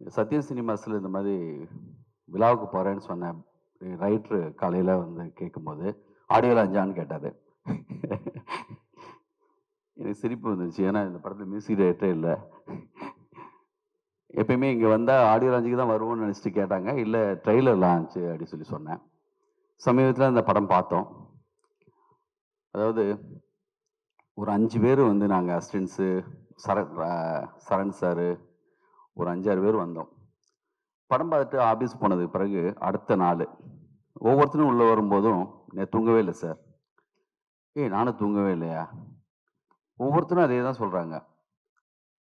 சத்யம் சினிமாஸில் இந்த மாதிரி விழாவுக்கு போகிறேன்னு சொன்னேன் ரைட்ரு காலையில் வந்து கேட்கும்போது ஆடியோவில் அஞ்சான்னு கேட்டார். எனக்கு சிரிப்பு வந்துச்சு ஏன்னா இந்த படத்தில் மியூசிக் டைரக்டரே இல்லை. எப்பயுமே இங்கே வந்தால் ஆடியோ லாஞ்சுக்கு தான் வருவோம்னு நினச்சிட்டு கேட்டாங்க. இல்லை ட்ரெய்லர் லான்ச்சு அப்படின்னு சொல்லி சொன்னேன். சமீபத்தில் அந்த படம் பார்த்தோம். அதாவது ஒரு அஞ்சு பேர் வந்து நாங்கள் அசிஸ்டன்ஸு சரண் சரண் சாரு ஒரு அஞ்சாறு பேர் வந்தோம். படம் பார்த்துட்டு ஆஃபீஸ் போனதுக்கு பிறகு அடுத்த நாள். ஒவ்வொருத்தரும் உள்ளே வரும்போதும் நான் தூங்கவே இல்லை சார் ஏய் நானும் தூங்கவே இல்லையா? ஒவ்வொருத்தரும் அதே தான் சொல்கிறாங்க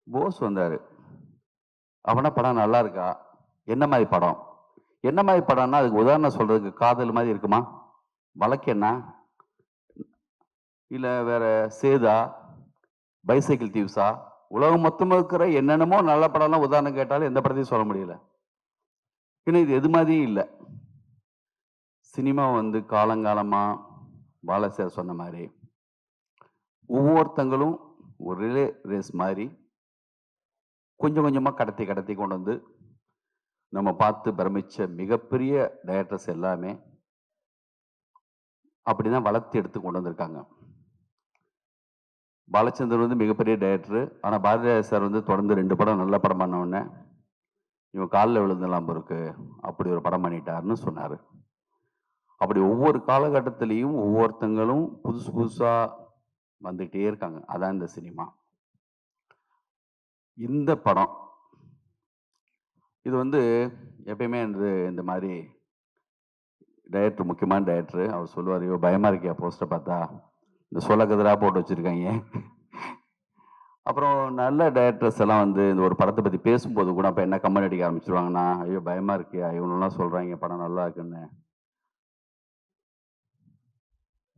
போஸ் வந்தார். அவனா படம் நல்லா இருக்கா? என்ன மாதிரி படம்? என்ன மாதிரி படம்னா அதுக்கு உதாரணம் சொல்கிறதுக்கு காதல் மாதிரி இருக்குமா? வழக்கு என்ன? இல்லை வேறு சேதா? பைசைக்கிள் தீவ்ஸா உலகம் மொத்தமாக இருக்கிற என்னென்னமோ நல்ல படம்லாம் உதாரணம் கேட்டாலும் எந்த படத்தையும் சொல்ல முடியல. ஏன்னா இது எது மாதிரியும் இல்லை. சினிமா வந்து காலங்காலமாக பாலசார் சொன்ன மாதிரி ஒவ்வொருத்தங்களும் ஒரு ரிலே ரேஸ் மாதிரி கொஞ்சம் கொஞ்சமாக கடத்தி கடத்தி கொண்டு வந்து நம்ம பார்த்து பிரமிச்ச மிகப்பெரிய டைரக்டர்ஸ் எல்லாமே அப்படி தான் வளர்த்து எடுத்து கொண்டு வந்திருக்காங்க. பாலச்சந்தர் வந்து மிகப்பெரிய டைரக்டர் ஆனால் பாரதிராஜ சார் வந்து தொடர்ந்து ரெண்டு படம் நல்ல படம் பண்ணவுடனே இவன் காலில் விழுந்தெல்லாம் இருக்கு அப்படி ஒரு படம் பண்ணிட்டாருன்னு சொன்னார். அப்படி ஒவ்வொரு காலகட்டத்திலையும் ஒவ்வொருத்தங்களும் புதுசு புதுசாக வந்துகிட்டே இருக்காங்க. அதான் இந்த சினிமா. இந்த படம். இது வந்து எப்பயுமே என்று இந்த மாதிரி டைரக்டர் முக்கியமான டைரக்டர் அவர் சொல்லுவார் ஐயோ பயமாக இருக்கியா போஸ்டர் பார்த்தா. இந்த சொலக்கதிரா போட்டு வச்சுருக்காங்க. அப்புறம் நல்ல டேரக்டர்ஸ் எல்லாம் வந்து இந்த ஒரு படத்தை பற்றி பேசும்போது கூட அப்போ என்ன கம்பெனி அடிக்க ஆரம்பிச்சிருவாங்கன்னா ஐயோ பயமாக இருக்கு இவனெல்லாம் சொல்கிறாங்க படம் நல்லா இருக்குன்னு.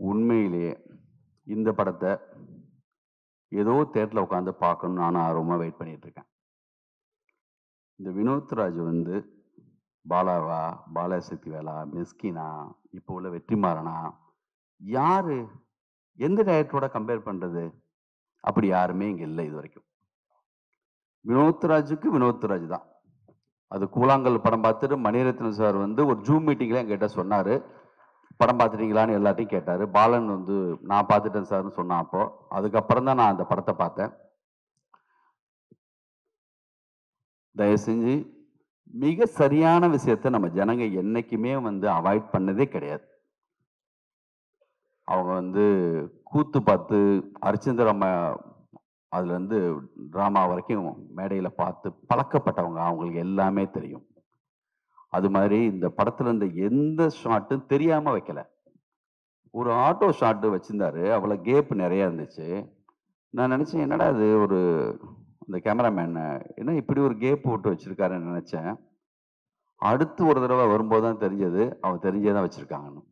உண்மையிலேயே இந்த படத்தை ஏதோ தேட்டரில் உட்காந்து பார்க்கணும்னு நானும் ஆர்வமாக வெயிட் பண்ணிகிட்ருக்கேன் இந்த வினோத்ராஜ் வந்து பாலாவா பாலசக்தி வேலா மிஸ்கினா இப்போ உள்ள வெற்றிமாறனா யார் எந்த டயட்டோட கம்பேர் பண்ணுறது அப்படி யாருமே இங்கே இல்லை இது வரைக்கும் வினோத்ராஜுக்கு வினோத்ராஜ் தான். அது கூழாங்கல் படம் பார்த்துட்டு மணிரத்னம் சார் வந்து ஒரு ஜூம் மீட்டிங்கில் என்கிட்ட சொன்னார். படம் பார்த்துட்டீங்களான்னு எல்லாத்தையும் கேட்டார். பாலன் வந்து நான் பார்த்துட்டேன் சார்னு சொன்னான் அப்போ. அதுக்கப்புறம் தான் நான் அந்த படத்தை பார்த்தேன். தயவு செஞ்சு மிக சரியான விஷயத்த நம்ம ஜனங்க என்றைக்குமே வந்து அவாய்ட் பண்ணதே கிடையாது. அவங்க வந்து கூத்து பார்த்து அரிச்சந்திர அம்மா அதுல ட்ராமா வரைக்கும் மேடையில் பார்த்து பழக்கப்பட்டவங்க. அவங்களுக்கு எல்லாமே தெரியும். அது மாதிரி இந்த படத்தில் இருந்த எந்த ஷாட்டும் தெரியாமல் வைக்கல. ஒரு ஆட்டோ ஷாட்டு வச்சுருந்தாரு. அவ்வளோ கேப் நிறையா இருந்துச்சு. நான் நினச்சேன் என்னடா அது ஒரு இந்த கேமராமேன் என்ன இப்படி ஒரு கேப் விட்டு வச்சுருக்காருன்னு நினச்சேன். அடுத்து ஒரு தடவை வரும்போது தான் தெரிஞ்சது. அவன் தெரிஞ்சே தான் வச்சுருக்காங்கன்னு.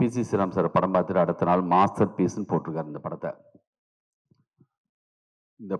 பிசி ஸ்ரீராம் சார் படம் பார்த்துட்டு அடுத்த நாள் மாஸ்டர் பீஸ்ன்னு போட்டிருக்காரு இந்த படத்தை. இந்த